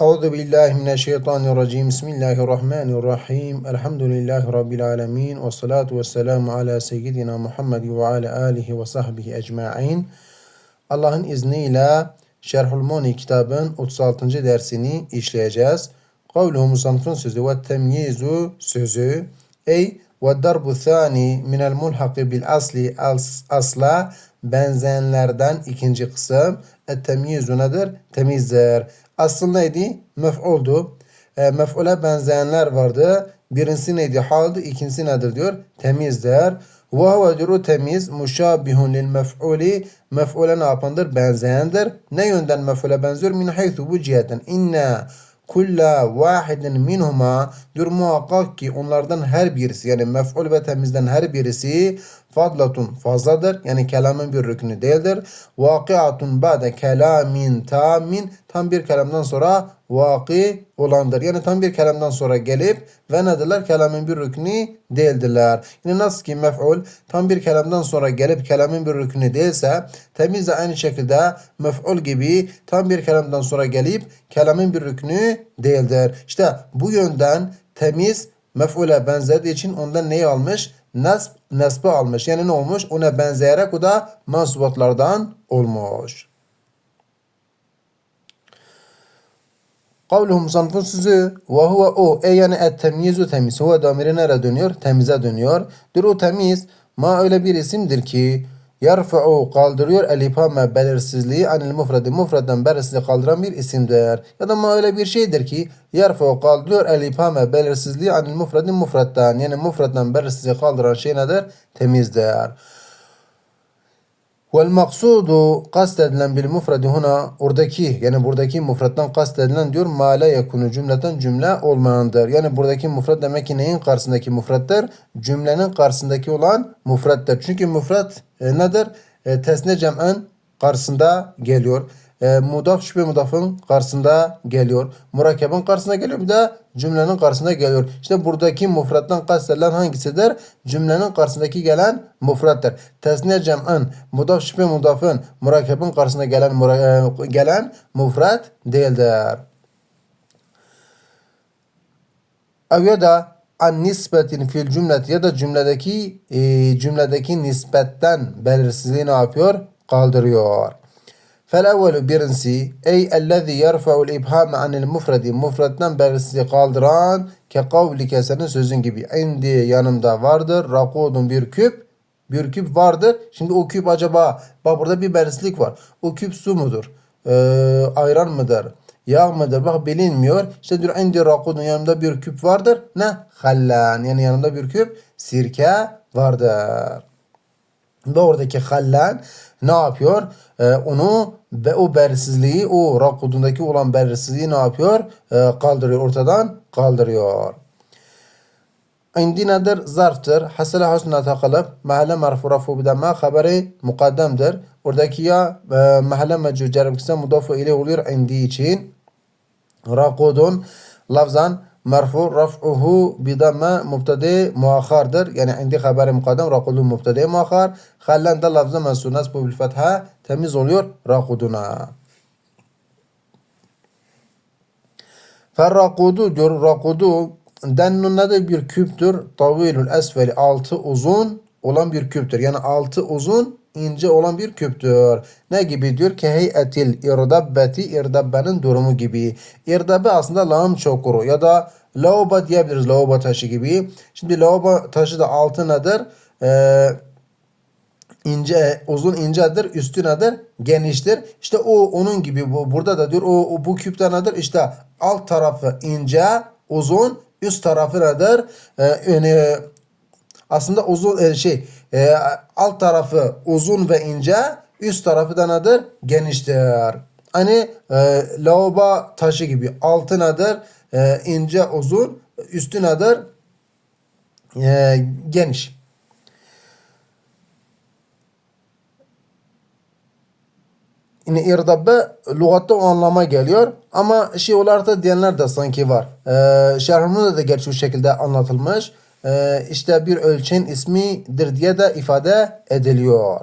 Euzu billahi mineşşeytanirracim. Bismillahirrahmanirrahim. Elhamdülillahi rabbil alamin ve salatu vesselamu ala seyyidina Muhammed ve ala alihi ve sahbihi ecmaîn. Allah'ın izniyle Şerhul Muni kitabın 36. dersini işleyeceğiz. Kavluhu musannifın sözü ve temyizu sözü ey ve darbu thani minel mulhaki bil asli as, asla benzeyenlerden ikinci kısım. Temyizu nedir? Temizdir. Asıl neydi? Mef'uldu. E, mef'ule benzeyenler vardı. Birincisi neydi? Haldı. İkincisi nedir diyor? Temizdir. Ve huve diyor o temiz muşabihun lil mef'uli mef'ule ne yapandır? Benzeyendir. Ne yönden mef'ule benziyor? Min haythu bu cihetten. İnna kulla vahidin minhuma diyor muhakkak ki onlardan her birisi yani mef'ul ve temizden her birisi fadlatun fazladır. Yani kelamın bir rükünü değildir. Vakiatun ba'de kelamin tamin tam bir kelamdan sonra vaki olandır. Yani tam bir kelamdan sonra gelip ve nedirler? Kelamın bir rükünü değildirler. Yani nasıl ki mef'ul tam bir kelamdan sonra gelip kelamın bir rükünü değilse temiz de aynı şekilde mef'ul gibi tam bir kelamdan sonra gelip kelamın bir rükünü değildir. İşte bu yönden temiz mef'ule benzediği için ondan neyi almış? Nasb, nasbı almış. Yani ne olmuş? Ona benzeyerek o da mansubatlardan olmuş. Kavluhu musannifın sözü ve huve o e yani et temyizu temiz. Huve damiri nereye dönüyor? Temize dönüyor. Dur o temiz ma öyle bir isimdir ki yarfa'u kaldırıyor el ibhame belirsizliği anil mufredi mufredden belirsizliği kaldıran bir isimdir. Ya da öyle bir şeydir ki yarfa'u kaldırıyor el ibhame belirsizliği anil mufredi mufredden yani mufredden belirsizliği kaldıran şey nedir? Temizdir. Vel maksudu kastedilen bil mufredi huna oradaki yani buradaki mufraddan kastedilen diyor ma la yekunu cümleten cümle olmayandır. Yani buradaki mufrad demek ki neyin karşısındaki mufraddır? Cümlenin karşısındaki olan mufraddır. Çünkü mufrad e, nedir? E, tesne cem'en karşısında geliyor. E, mudaf şüphe mudafın karşısında geliyor. Murakkebin karşısına geliyor. Bir de cümlenin karşısına geliyor. İşte buradaki mufrattan kastedilen hangisidir? Cümlenin karşısındaki gelen mufrattır. Tesniye cem'en mudaf şüphe mudafın murakkebin karşısına gelen mura, e, gelen mufrat değildir. Ev ya da an nisbetin fil cümlet ya da cümledeki e, cümledeki nispetten belirsizliği yapıyor? Kaldırıyor. Fel birincisi ey ellezî yerfe'ul ibhame anil mufredi mufredden belirsizi kaldıran ke kavlike senin sözün gibi indi yanımda vardır rakudun bir küp bir küp vardır. Şimdi o küp acaba bak burada bir belirsizlik var. O küp su mudur? Ee, ayran mıdır? Yağ mıdır? Bak bilinmiyor. İşte diyor indi rakudun yanımda bir küp vardır. Ne? Hallan yani yanımda bir küp sirke vardır. Ve oradaki hallan ne yapıyor? Ee, onu ve o belirsizliği, o rakudundaki olan belirsizliği ne yapıyor? Ee, kaldırıyor, ortadan kaldırıyor. İndi nedir? Zarftır. Hasıla husna takılıp mahalle marfu rafu bidama haberi mukaddemdir. Oradaki ya e, mahalle mecul cerem kısa mudafu ile oluyor indi için. Rakudun lafzan merfu raf'uhu bidama mubtadi muakhardır. Yani indi haberi mukaddem rakudun mubtadi muakhar. Hallen de lafzı mensu nasbu bil fetha temiz oluyor rakuduna. Ferrakudu diyor rakudu dennun nedir bir küptür. Tavilul esfeli altı uzun olan bir küptür. Yani altı uzun ince olan bir küptür. Ne gibi diyor ki heyetil irdabbeti irdabbenin durumu gibi. İrdabbe aslında lağım çokuru ya da lavabo diyebiliriz lavabo taşı gibi. Şimdi lavabo taşı da altı nedir? Ee, ince uzun incedir üstü nedir geniştir işte o onun gibi bu burada da diyor o, o bu küpte nedir işte alt tarafı ince uzun üst tarafı nedir ee, yani aslında uzun e, şey e, alt tarafı uzun ve ince üst tarafı da nedir geniştir hani e, lavabo taşı gibi altı nedir e, ince uzun üstü nedir geniş Yine irdabbe lügatta o anlama geliyor. Ama şey olarak da diyenler de sanki var. Ee, şerhumda da gerçi bu şekilde anlatılmış. Ee, işte bir ölçeğin ismidir diye de ifade ediliyor.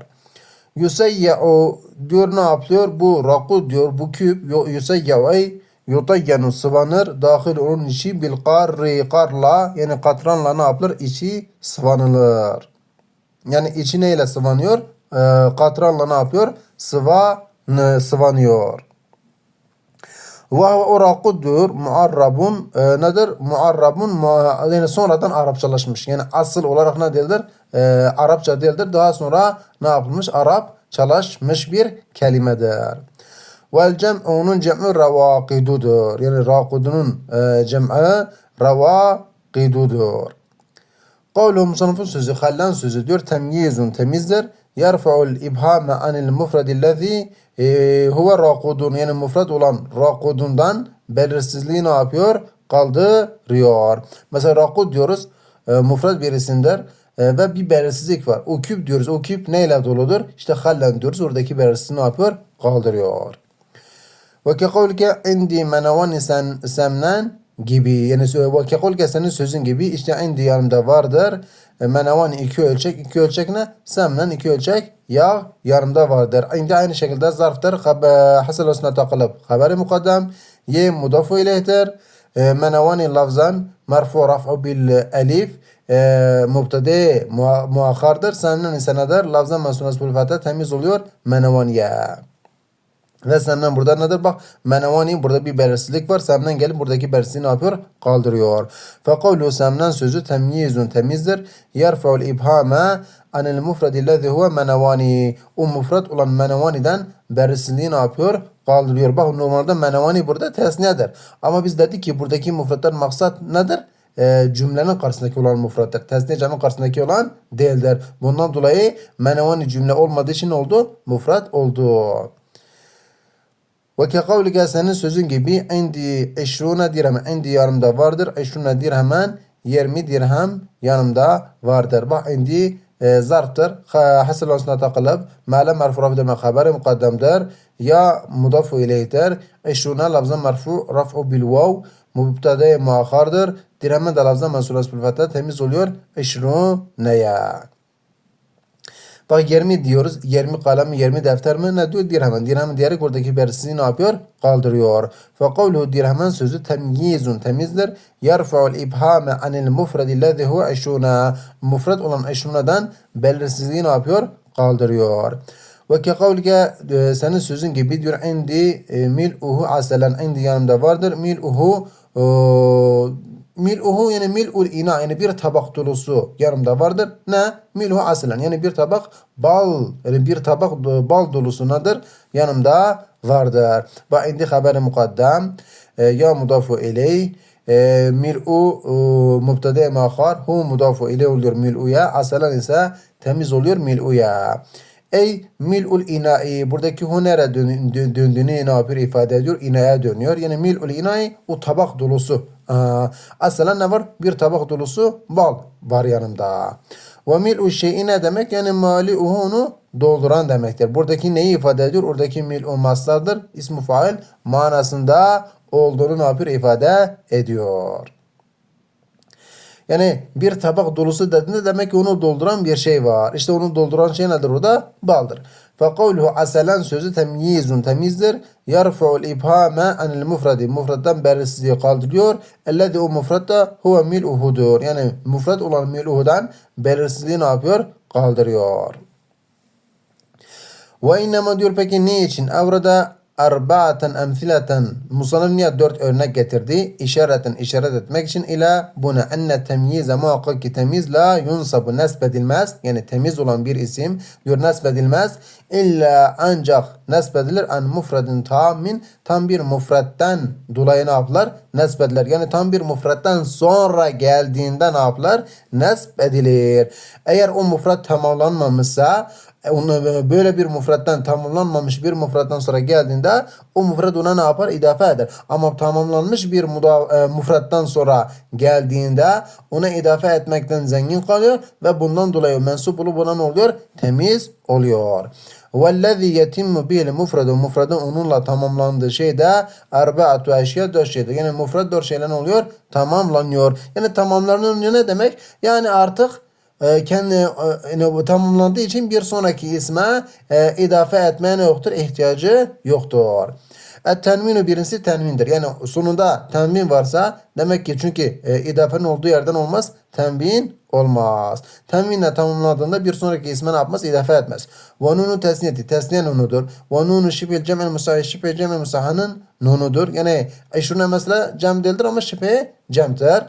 Yuseyye'u diyor ne yapıyor? Bu raku diyor bu küp yuseyye'u ey Yutayyenu sıvanır. Dahil onun içi bil karri karla yani katranla ne yapılır? İçi sıvanılır. Yani içi neyle sıvanıyor? Ee, katranla ne yapıyor? Sıva sıvanıyor. Ve o rakudur muarrabun e, nedir? Muarrabun mua- yani sonradan Arapçalaşmış. Yani asıl olarak ne değildir? E, Arapça değildir. Daha sonra ne yapılmış? Arapçalaşmış bir kelimedir. Vel cem onun cem'i ravakidudur. Yani rakudunun e, cem'i ravakidudur. Kavlu musannıfın sözü, hallan sözü diyor. Temyizun temizdir. Yerfa'ul ibhame anil mufradillezi e, huve rakudun. Yani mufrad olan rakudundan belirsizliği ne yapıyor? Kaldırıyor. Mesela rakud diyoruz. E, mufrad bir. E, ve bir belirsizlik var. O küp diyoruz. O küp neyle doludur? İşte hallen diyoruz. Oradaki belirsizliği ne yapıyor? Kaldırıyor. Ve kekavlike indi menavani sen semnen gibi yani ve kekavlike senin sözün gibi işte indi yanımda vardır. E, menavani iki ölçek iki ölçek ne? Semnen iki ölçek yağ yanımda vardır. Indi aynı şekilde zarftır. Hab- Hasıl olsuna takılıp haberi mukaddem. Ye mudafu ileyhtir. E, menavani lafzan merfu raf'u bil elif e, mubtade mua- muakhardır. Semnen senedir. Lafzan mensunas bil temiz oluyor. Menavaniye. Ve senden burada nedir? Bak menevani burada bir belirsizlik var. Semden gelip buradaki belirsizliği ne yapıyor? Kaldırıyor. Fekavlu semden sözü temyizun temizdir. Yerfe'ul ibhame anil mufradi lezi huve menevani. O mufrad olan menevaniden belirsizliği ne yapıyor? Kaldırıyor. Bak normalde menevani burada tesniyedir. Ama biz dedik ki buradaki mufraddan maksat nedir? Ee, cümlenin karşısındaki olan mufrattır. Tesniye cem'in karşısındaki olan değildir. Bundan dolayı menevani cümle olmadığı için oldu? Mufrat oldu. Ve ke kavlike senin sözün gibi indi eşruna dirhem indi yanımda vardır. Eşruna dirhemen 20 dirhem yanımda vardır. Bak indi e, zarftır. Ha- Hasıl olsuna takılıp ma'le merfu rafı demek haberi mukaddemdir. Ya mudafu ileyhtir. Eşruna lafzan merfu raf'u bil vav mubtade muakhardır. Dirhemen de lafzan mensulas bil temiz oluyor. Eşrunaya. Bak 20 diyoruz. 20 kalem, 20 defter mi? Ne diyor? Dirhemen. Dirhemen diyerek oradaki belirsizliği ne yapıyor? Kaldırıyor. Fekavluhu dirhemen sözü temyizun temizdir. Yerfa'ul ibhame anil mufradi lezi huve eşuna. Mufrad olan eşunadan belirsizliği ne yapıyor? Kaldırıyor. Ve ke kavlike e, senin sözün gibi diyor indi e, mil'uhu aselen indi yanımda vardır. Mil'uhu e, Mil'uhu yani mil'ul ina yani bir tabak dolusu yanımda vardır. Ne? Mil'uhu aslen yani bir tabak bal yani bir tabak bal dolusu nedir? Yanımda vardır. Ba indi haberi mukaddem e, ya mudafu iley e, mil'u e, mubtade mahar hu mudafu iley oluyor mil'uya aslen ise temiz oluyor mil'uya. Ey mil'ul ina'i buradaki hu nereye dön- dön- döndüğünü ne yapıyor ifade ediyor? İnaya dönüyor. Yani mil'ul ina'i o tabak dolusu. Aa, Aslında ne var? Bir tabak dolusu bal var yanımda. Ve mil'u şey'i ne demek? Yani mali'uhu onu dolduran demektir. Buradaki neyi ifade ediyor? Oradaki mil'u maslardır. İsmi fail manasında olduğunu ne yapıyor? ifade ediyor. Yani bir tabak dolusu dediğinde demek ki onu dolduran bir şey var. İşte onu dolduran şey nedir orada? Baldır. فَقَوْلُهُ aselen sözü temyizun temizdir. يَرْفَعُ الْاِبْهَامَ anil mufradi. Mufraddan belirsizliği kaldırıyor. اَلَّذِي o mufrad da huve mil'uhudur. Yani mufrad olan mil'uhudan belirsizliği ne yapıyor? Kaldırıyor. Ve innema diyor peki ne için? Evrada arba'aten emsileten Musannif niye dört örnek getirdi? İşareten işaret etmek için ila buna enne temyize muhakkak temiz la yunsabu nesbedilmez. Yani temiz olan bir isim diyor nesbedilmez. İlla ancak nesbedilir an mufradin tamin tam bir mufratten dolayı ne yaptılar? Nesbedilir. Yani tam bir mufratten sonra geldiğinde ne yaptılar? Nesbedilir. Eğer o mufrat tamamlanmamışsa onu böyle bir mufrattan tamamlanmamış bir mufrattan sonra geldiğinde o mufrat ona ne yapar? İdafe eder. Ama tamamlanmış bir muda, e, mufrattan sonra geldiğinde ona idafe etmekten zengin kalıyor ve bundan dolayı mensup olup buna ne oluyor? Temiz oluyor. وَالَّذِي يَتِمُّ بِهِ mufradu Mufradın onunla tamamlandığı şey de erbaatu eşya dört şeydir. Yani mufrad dört şeyle ne oluyor? Tamamlanıyor. Yani tamamlanıyor ne demek? Yani artık e, kendi e, tamamlandığı için bir sonraki isme e, idafe etmeye ne yoktur? ihtiyacı yoktur. Et tenvinu birincisi tenvindir. Yani sonunda tenvin varsa demek ki çünkü e, idafenin olduğu yerden olmaz. Tenvin olmaz. Tenvinle tamamladığında bir sonraki isme ne yapmaz? İdafe etmez. Ve nunu tesniyeti. Tesniye nunudur. Ve nunu şibil cem'el musahih. Şibil cem'el musahanın nunudur. Yani eşrune mesela cem değildir ama şibe cem'tir.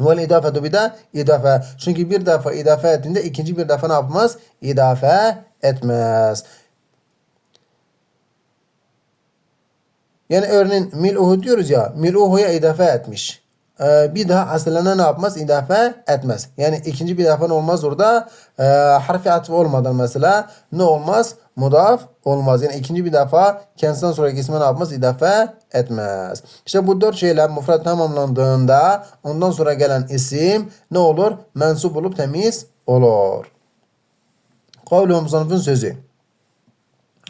Vel idafetu bir de idafe. Çünkü bir defa idafe ettiğinde ikinci bir defa ne yapmaz? İdafe etmez. Yani örneğin mil'uhu diyoruz ya mil'uhu'ya idafe etmiş. Ee, bir daha aslına ne yapmaz? İdafe etmez. Yani ikinci bir defa olmaz orada. Ee, harfi atfı olmadan mesela ne olmaz? Mudaf olmaz. Yani ikinci bir defa kendisinden sonraki isme ne yapmaz? İdafe etmez. İşte bu dört şeyler mufrat tamamlandığında ondan sonra gelen isim ne olur? Mensup olup temiz olur. Kavluhum sınıfın sözü.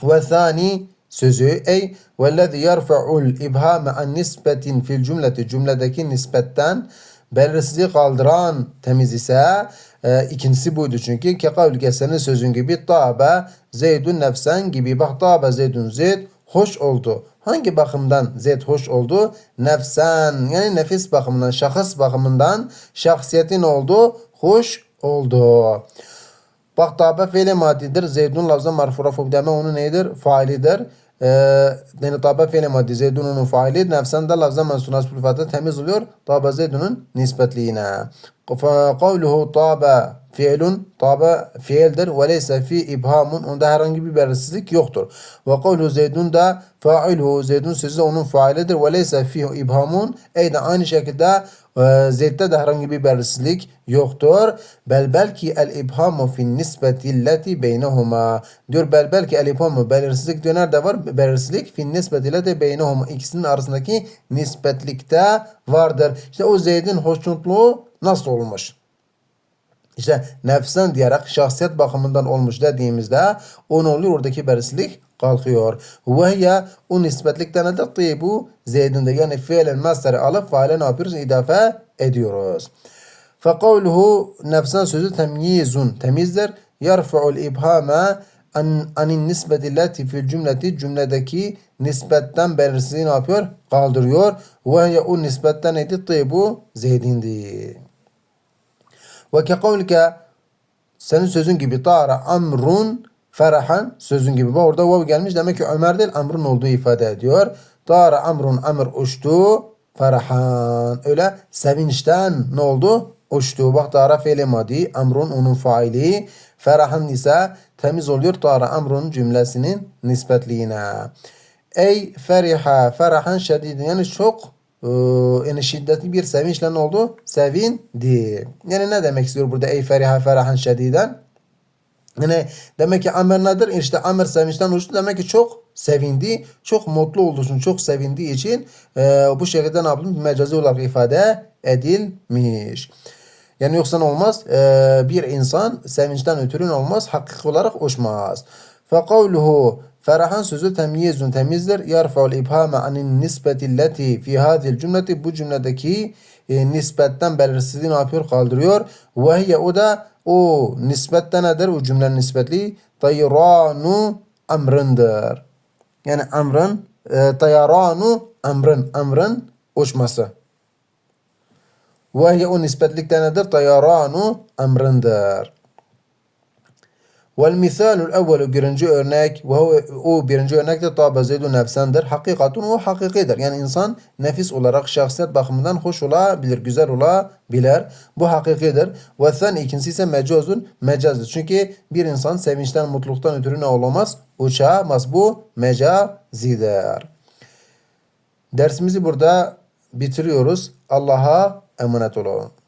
Ve thani sözü ey vellezî yerfa'ul ibhame an nisbetin fil cümleti cümledeki nispetten belirsizliği kaldıran temiz ise e, ikincisi buydu çünkü ke kavli senin sözün gibi tabe zeydun nefsen gibi bak tabe zeydun zeyd hoş oldu. Hangi bakımdan zeyd hoş oldu? Nefsen yani nefis bakımından şahıs bakımından şahsiyetin oldu hoş oldu. Bak tabe fiili madidir. Zeydun lafzı marfu deme onun neydir? Failidir. Ee, yani tabe fiili maddi Zeydun'un faili. Nefsen de lafzı mensunas sıfatı temiz oluyor. Tabe Zeydun'un nispetliğine. Kavluhu tabe fiilun tabe fiildir ve leyse fi ibhamun onda herhangi bir belirsizlik yoktur. Ve kavluhu Zeydun da failuhu Zeydun sözü onun failidir ve leyse fi ibhamun ey de aynı şekilde e, Zeyd'de de herhangi bir belirsizlik yoktur. Bel belki el ibhamu fin nisbeti illeti beynehuma. Diyor bel belki el ibhamu belirsizlik diyor nerede var? Belirsizlik fin nisbeti illeti beynehuma. ikisinin arasındaki nispetlikte vardır. İşte o Zeyd'in hoşnutluğu nasıl olmuş? İşte nefsen diyerek şahsiyet bakımından olmuş dediğimizde o ne oluyor? Oradaki belirsizlik kalkıyor. Ve o nispetlikte nedir? Tıybu zeydinde yani fiilen mastarı alıp faile ne yapıyoruz? İdafe ediyoruz. Fekavluhu nefsen sözü temyizun temizdir. Yarfa'ul ibhame an, anin nisbeti leti fil cümleti cümledeki nispetten belirsizliği ne yapıyor? Kaldırıyor. Ve o nispetten neydi? Tıybu zeydindi. Ve ke kavlike senin sözün gibi tara amrun ferahan sözün gibi. Bak orada vav gelmiş demek ki Ömer değil amrun olduğu ifade ediyor. Tara amrun amr uçtu ferahan. Öyle sevinçten ne oldu? Uçtu. Bak tara fiili madi. Amrun onun faili. Ferahan ise temiz oluyor. Tara amrun cümlesinin nispetliğine. Ey feriha ferahan şedidin. Yani çok ee, yani şiddetli bir sevinçle ne oldu? Sevindi. Yani ne demek istiyor burada? Ey feriha ferahan şediden. Yani demek ki amir nedir? İşte amir sevinçten uçtu. Demek ki çok sevindi. Çok mutlu olduğu için, çok sevindiği için e, bu şekilde ne yapılmış? Mecazi olarak ifade edilmiş. Yani yoksa ne olmaz? E, bir insan sevinçten ötürü olmaz? Hakik olarak uçmaz. Fe Ferahan sözü temyizun temizdir. Yarfa'ul ibhame anin nisbeti leti fi hadil cümleti bu cümledeki e, nisbetten belirsizliği ne yapıyor? Kaldırıyor. Ve hiye o da o nispette nedir? O cümlenin nispetli tayranu amrındır. Yani amrın e, tayranu amrın amrın uçması. Ve hiye o nispetlikte nedir? Tayranu amrındır. Vel misalul evvelu birinci örnek ve o birinci örnek de tabi zeydu nefsendir. Hakikatun o hakikidir. Yani insan nefis olarak şahsiyet bakımından hoş olabilir, güzel olabilir. Bu hakikidir. Ve sen ikincisi ise mecazun mecazdır. Çünkü bir insan sevinçten, mutluluktan ötürü ne olamaz? Uçamaz. Bu mecazidir. Dersimizi burada bitiriyoruz. Allah'a emanet olun.